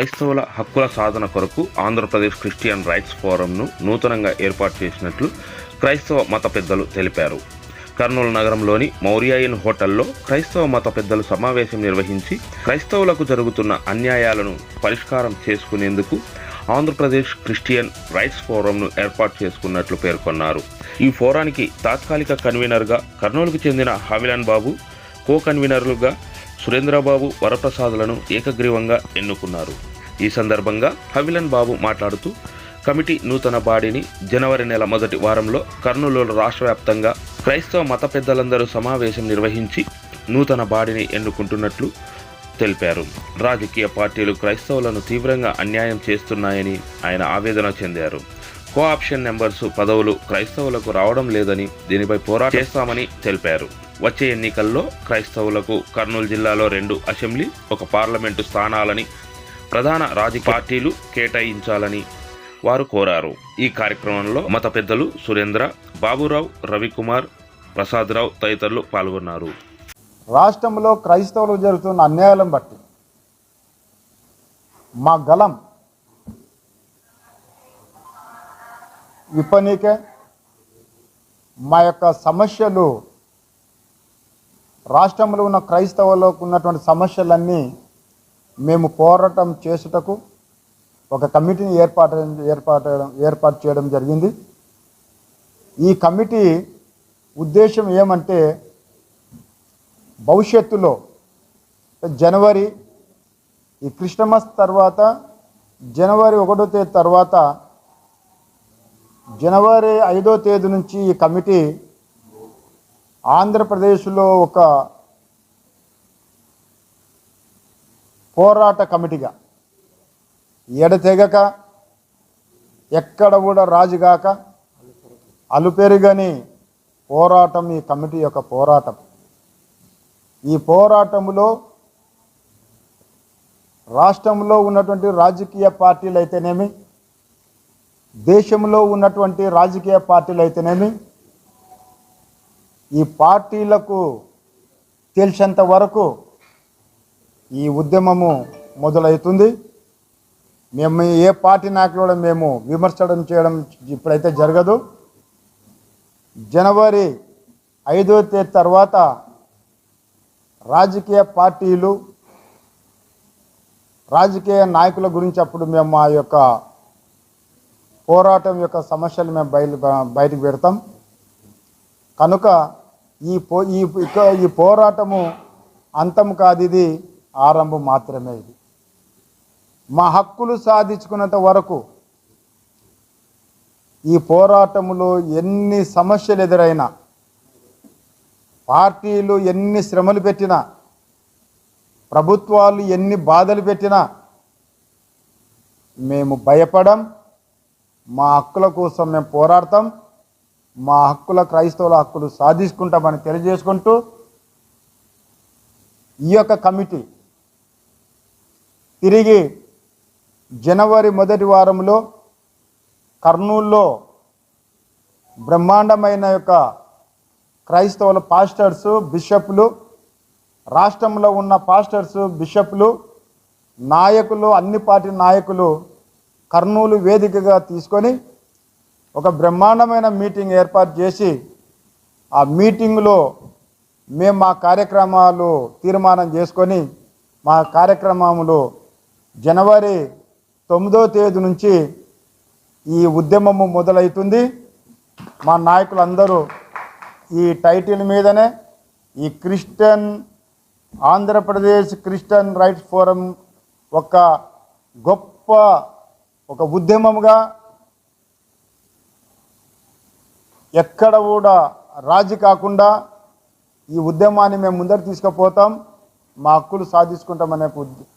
క్రైస్తవుల హక్కుల సాధన కొరకు ఆంధ్రప్రదేశ్ క్రిస్టియన్ రైట్స్ ఫోరంను నూతనంగా ఏర్పాటు చేసినట్లు క్రైస్తవ మత పెద్దలు తెలిపారు. కర్నూలు నగరంలోని మౌర్యాయిన్ హోటల్లో క్రైస్తవ మత పెద్దలు సమావేశం నిర్వహించి క్రైస్తవులకు జరుగుతున్న అన్యాయాలను పరిష్కారం చేసుకునేందుకు ఆంధ్రప్రదేశ్ క్రిస్టియన్ రైట్స్ ఫోరంను ఏర్పాటు చేసుకున్నట్లు పేర్కొన్నారు. ఈ ఫోరానికి తాత్కాలిక కన్వీనర్గా కర్నూలుకు చెందిన హవిలాన్ బాబు కో కన్వీనర్లుగా సురేంద్రబాబు వరప్రసాదులను ఏకగ్రీవంగా ఎన్నుకున్నారు. ఈ సందర్భంగా హవిలన్ బాబు మాట్లాడుతూ కమిటీ నూతన బాడీని జనవరి నెల మొదటి వారంలో కర్నూలులో రాష్ట్ర వ్యాప్తంగా క్రైస్తవ మత పెద్దలందరూ సమావేశం నిర్వహించి నూతన బాడీని ఎన్నుకుంటున్నట్లు తెలిపారు. రాజకీయ పార్టీలు క్రైస్తవులను తీవ్రంగా అన్యాయం చేస్తున్నాయని ఆయన ఆవేదన చెందారు. కో ఆప్షన్ నెంబర్స్ పదవులు క్రైస్తవులకు రావడం లేదని దీనిపై పోరాటం చేస్తామని తెలిపారు. వచ్చే ఎన్నికల్లో క్రైస్తవులకు కర్నూలు జిల్లాలో రెండు అసెంబ్లీ ఒక పార్లమెంటు స్థానాలని ప్రధాన రాజకీయ పార్టీలు కేటాయించాలని వారు కోరారు. ఈ కార్యక్రమంలో మత పెద్దలు సురేంద్ర బాబురావు రవికుమార్ ప్రసాదరావు తదితరులు పాల్గొన్నారు. రాష్ట్రంలో క్రైస్తవులకు జరుగుతున్న అన్యాయాలను బట్టి మా గలం ఇప్పనీకే మా యొక్క సమస్యలు రాష్ట్రంలో ఉన్న క్రైస్తవులకు ఉన్నటువంటి సమస్యలన్నీ మేము పోరాటం చేసుటకు ఒక కమిటీని ఏర్పాటు ఏర్పాటు ఏర్పాటు చేయడం జరిగింది. ఈ కమిటీ ఉద్దేశం ఏమంటే భవిష్యత్తులో జనవరి ఈ క్రిస్టమస్ తర్వాత జనవరి ఒకటో తేదీ తర్వాత జనవరి ఐదో తేదీ నుంచి ఈ కమిటీ ఆంధ్రప్రదేశ్లో ఒక పోరాట కమిటీగా ఎడతెగక ఎక్కడ కూడా రాజుగాక అలుపెరుగని పోరాటం ఈ కమిటీ యొక్క పోరాటం. ఈ పోరాటంలో రాష్ట్రంలో ఉన్నటువంటి రాజకీయ పార్టీలు అయితేనేమి దేశంలో ఉన్నటువంటి రాజకీయ పార్టీలు అయితేనేమి ఈ పార్టీలకు తెలిసేంత వరకు ఈ ఉద్యమము మొదలవుతుంది. మేము ఏ పార్టీ నాయకులు కూడా మేము విమర్శడం చేయడం ఇప్పుడైతే జరగదు. జనవరి ఐదో తేదీ తర్వాత రాజకీయ పార్టీలు రాజకీయ నాయకుల గురించి అప్పుడు మేము మా యొక్క పోరాటం యొక్క సమస్యలు మేము బయలు బయటకు పెడతాం. కనుక ఈ పో ఈ ఈ పోరాటము అంతం కాదు ఇది ఆరంభం మాత్రమే ఇది. మా హక్కులు సాధించుకున్నంత వరకు ఈ పోరాటములో ఎన్ని సమస్యలు ఎదురైనా పార్టీలు ఎన్ని శ్రమలు పెట్టినా ప్రభుత్వాలు ఎన్ని బాధలు పెట్టినా మేము భయపడం మా హక్కుల కోసం మేము పోరాడతాం. మా హక్కుల క్రైస్తవుల హక్కులు సాధించుకుంటామని తెలియజేసుకుంటూ ఈ యొక్క కమిటీ తిరిగి జనవరి మొదటి వారంలో కర్నూల్లో బ్రహ్మాండమైన యొక్క క్రైస్తవుల పాస్టర్స్ బిషప్లు రాష్ట్రంలో ఉన్న పాస్టర్స్ బిషప్లు నాయకులు అన్ని పార్టీ నాయకులు కర్నూలు వేదికగా తీసుకొని ఒక బ్రహ్మాండమైన మీటింగ్ ఏర్పాటు చేసి ఆ మీటింగ్లో మేము మా కార్యక్రమాలు తీర్మానం చేసుకొని మా కార్యక్రమములు జనవరి తొమ్మిదో తేదీ నుంచి ఈ ఉద్యమము మొదలవుతుంది. మా నాయకులందరూ ఈ టైటిల్ మీదనే ఈ Christian Andhra Pradesh Christian rights forum ఒక గొప్ప ఒక ఉద్యమంగా ఎక్కడ కూడా రాజీ కాకుండా ఈ ఉద్యమాన్ని మేము ముందరు తీసుకుపోతాం మా హక్కులు సాధించుకుంటామనే ఉద్య-